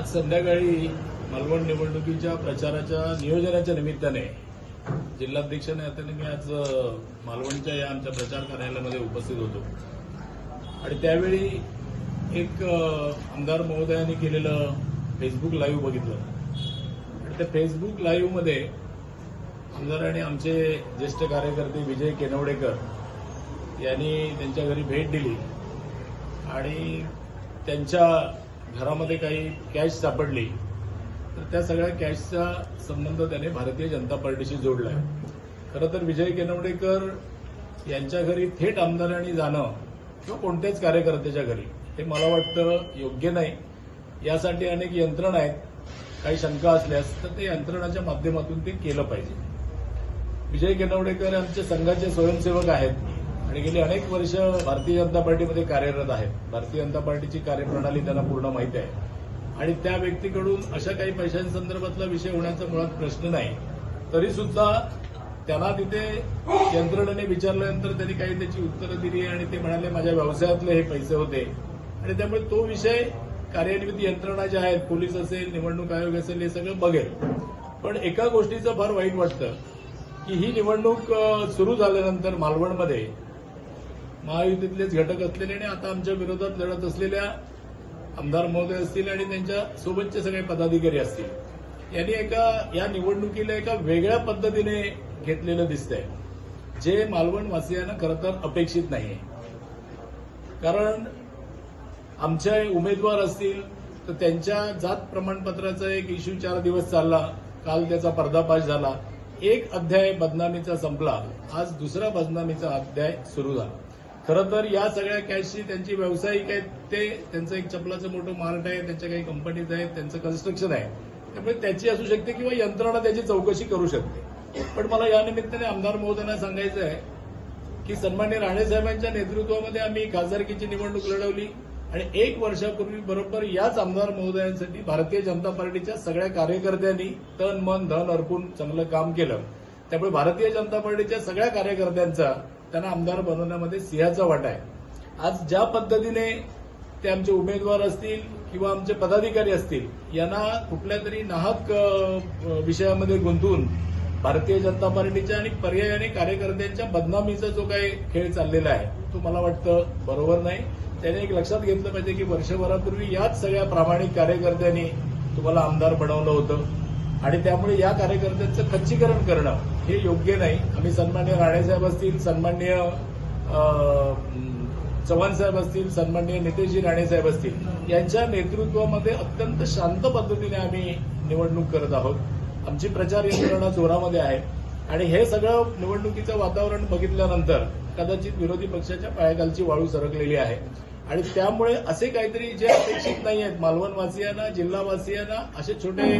आज संध्याकाळी मालवण निवडणुकीच्या प्रचाराच्या नियोजनाच्या निमित्ताने जिल्हाध्यक्षाने हाताने मी आज मालवणच्या या आमच्या प्रचार कार्यालयामध्ये उपस्थित होतो. आणि त्यावेळी एक आमदार महोदयाने केलेलं फेसबुक लाईव्ह बघितलं. आणि त्या फेसबुक लाईव्हमध्ये आमदारांनी आमचे ज्येष्ठ कार्यकर्ते विजय केनवडेकर यांनी त्यांच्या घरी भेट दिली. आणि त्यांच्या घरामध्ये काही कॅश सापडली तर त्या सगळ्या कॅशचा संबंध त्याने भारतीय जनता पार्टीशी जोडलाय. खरं तर विजय केनवडेकर यांच्या घरी थेट आमदारांनी जाणं किंवा कोणत्याच कार्यकर्त्याच्या घरी हे मला वाटतं योग्य नाही. यासाठी अनेक यंत्रणा आहेत. काही शंका असल्यास तर ते यंत्रणाच्या माध्यमातून ते केलं पाहिजे. विजय केनवडेकर आमच्या संघाचे स्वयंसेवक आहेत. आणि गेली अनेक वर्ष भारतीय जनता पार्टीमध्ये कार्यरत आहेत. भारतीय जनता पार्टीची कार्यप्रणाली त्यांना पूर्ण माहिती आहे. आणि त्या व्यक्तीकडून अशा काही पैशांसंदर्भातला विषय होण्याचा मुळात प्रश्न नाही. तरी सुद्धा त्यांना तिथे यंत्रणेने विचारल्यानंतर त्यांनी काही त्याची उत्तरं दिली आणि ते म्हणाले माझ्या व्यवसायातले हे पैसे होते. आणि त्यामुळे तो विषय कार्यान्वित यंत्रणा ज्या आहेत पोलीस असेल निवडणूक आयोग असेल हे सगळं बघेल. पण एका गोष्टीचं फार वाईट वाटतं की ही निवडणूक सुरू झाल्यानंतर मालवणमध्ये महायुतीतलेच घटक असलेले आणि आता आमच्या विरोधात लढत असलेल्या आमदार महोदय असतील आणि त्यांच्या सोबतचे सगळे पदाधिकारी असतील. यांनी एका या निवडणुकीला एका वेगळ्या पद्धतीने घेतलेलं दिसतंय. जे मालवण वासियांना खरं तर अपेक्षित नाहीये. कारण आमचे उमेदवार असतील तर त्यांच्या जात प्रमाणपत्राचा एक इश्यू चार दिवस चालला. काल त्याचा पर्दाफाश झाला. एक अध्याय बदनामीचा संपला. आज दुसरा बदनामीचा अध्याय सुरू झाला. खरं तर या सगळ्या कॅशची त्यांची व्यावसायिक आहेत ते त्यांचं एक चपलाचं मोठं मार्ट आहे त्यांच्या काही कंपनीज आहेत त्यांचं कन्स्ट्रक्शन आहे. त्यामुळे त्याची असू शकते किंवा यंत्रणा त्याची चौकशी करू शकते. पण मला या निमित्ताने आमदार महोदयांना सांगायचं आहे की सन्मान्य राणेसाहेबांच्या नेतृत्वामध्ये आम्ही खासदारकीची निवडणूक लढवली आणि एक वर्षापूर्वी बरोबर याच आमदार महोदयांसाठी भारतीय जनता पार्टीच्या सगळ्या कार्यकर्त्यांनी तन मन धन अर्पून चांगलं काम केलं. त्यामुळे भारतीय जनता पार्टीच्या सगळ्या कार्यकर्त्यांचा त्यांना आमदार बनवण्यामध्ये सिंहाचा वाटा आहे. आज ज्या पद्धतीने ते आमचे उमेदवार असतील किंवा आमचे पदाधिकारी असतील यांना कुठल्या तरी नाहक विषयामध्ये गुंतवून भारतीय जनता पार्टीच्या आणि पर्यायाने कार्यकर्त्यांच्या बदनामीचा जो काही खेळ चाललेला आहे तो मला वाटतं बरोबर नाही. त्याने एक लक्षात घेतलं पाहिजे की वर्षभरापूर्वी याच सगळ्या प्रामाणिक कार्यकर्त्यांनी तुम्हाला आमदार बनवलं होतं. आणि त्यामुळे या कार्यकर्त्यांचं खच्चीकरण करणं हे योग्य नाही. आम्ही सन्मान्य राणेसाहेब असतील सन्मान्य चव्हाण साहेब असतील सन्मान्य नेतेजी राणेसाहेब असतील यांच्या नेतृत्वामध्ये अत्यंत शांत पद्धतीने आम्ही निवडणूक करत आहोत. आमची प्रचार यंत्रणा जोरामध्ये आहे. आणि हे सगळं निवडणुकीचं वातावरण बघितल्यानंतर कदाचित विरोधी पक्षाच्या पायाखालची वाळू सरकलेली आहे. आणि त्यामुळे असे काहीतरी जे अपेक्षित नाही आहेत मालवणवासियांना जिल्हावासियांना असे छोटे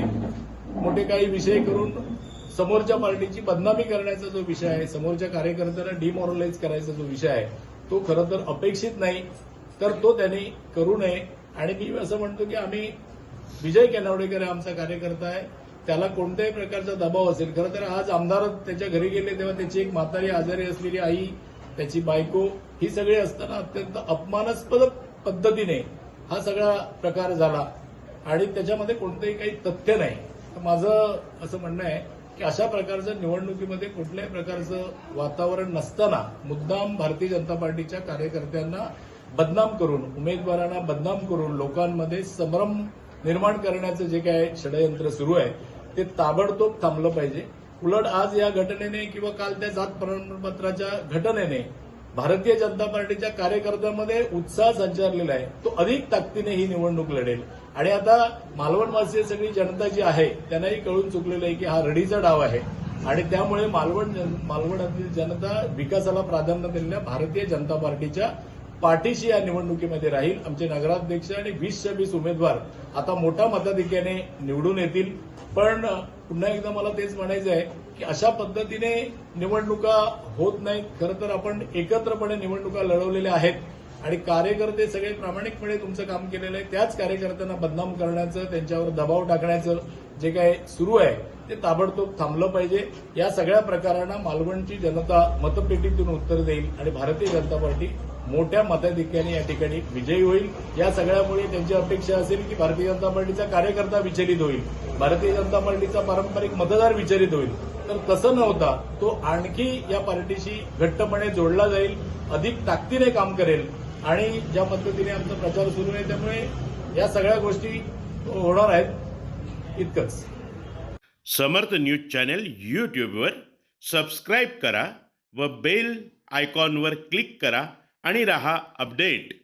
मोठे काही विषय करून समोरच्या पार्टीची बदनामी करण्याचा जो विषय आहे समोरच्या कार्यकर्त्यांना डिमॉरलाइज करायचा जो विषय आहे तो खरं तर अपेक्षित नाही. तर तो त्यांनी करू नये. आणि मी असं म्हणतो की आम्ही विजय केनावडेकर आमचा कार्यकर्ता आहे. त्याला कोणत्याही प्रकारचा दबाव असेल खरं तर आज आमदार त्याच्या घरी गेले तेव्हा त्याची एक म्हातारी आजारी असलेली आई त्याची बायको ही सगळी असताना अत्यंत अपमानास्पद पद्धतीने हा सगळा प्रकार झाला. आणि त्याच्यामध्ये कोणतंही काही तथ्य नाही. तर माझं असं म्हणणं आहे की अशा प्रकारचं निवडणुकीमध्ये कुठल्याही प्रकारचं वातावरण नसताना मुद्दाम भारतीय जनता पार्टीच्या कार्यकर्त्यांना बदनाम करून उमेदवारांना बदनाम करून लोकांमध्ये संभ्रम निर्माण करण्याचं जे काय षडयंत्र सुरू आहे ते ताबडतोब थांबलं पाहिजे. उलट आज या घटनेने किंवा काल त्या जात प्रमाणपत्राच्या घटनेने भारतीय जनता पार्टीच्या कार्यकर्त्यांमध्ये उत्साह संचारलेला आहे. तो अधिक ताकदीने ही निवडणूक लढेल. आणि आता मालवणवासीय सगळी जनता जी आहे त्यांनाही कळून चुकलेलं आहे की हा रडीचा डाव आहे. आणि त्यामुळे मालवण मालवणातील जनता विकासाला प्राधान्य दिलेल्या भारतीय जनता पार्टीच्या पाठीशी या निवडणुकीमध्ये राहील. आमचे नगराध्यक्ष आणि वीसच्या वीस उमेदवार आता मोठ्या मताधिक्याने निवडून येतील. पण पुन्हा एकदा मला तेच म्हणायचं आहे की अशा पद्धतीने निवडणुका होत नाहीत. खरं तर आपण एकत्रपणे निवडणुका लढवलेल्या आहेत. आणि कार्यकर्ते सगळे प्रामाणिकपणे तुमचं काम केलेलं आहे. त्याच कार्यकर्त्यांना बदनाम करण्याचं त्यांच्यावर दबाव टाकण्याचं जे काय सुरू आहे ते ताबडतोब थांबलं पाहिजे. या सगळ्या प्रकारांना मालवणची जनता मतपेटीतून उत्तर देईल आणि भारतीय जनता पार्टी मोठ्या मताधिक्याने या ठिकाणी विजयी होईल. या सगळ्यामुळे त्यांची अपेक्षा असेल की भारतीय जनता पार्टीचा कार्यकर्ता विचलित होईल. भारतीय जनता पार्टीचा पारंपरिक मतदार विचलित होईल. तर तसं न होता तो आणखी या पार्टीशी घट्टपणे जोडला जाईल अधिक ताकदीने काम करेल. आणि ज्या पद्धतीने आमचा प्रचार सुरू आहे त्यामुळे या सगळ्या गोष्टी होणार आहेत इतकंच. समर्थ न्यूज चॅनल यूट्यूबवर सबस्क्राईब करा व बेल आयकॉनवर क्लिक करा आणि रहा अपडेट.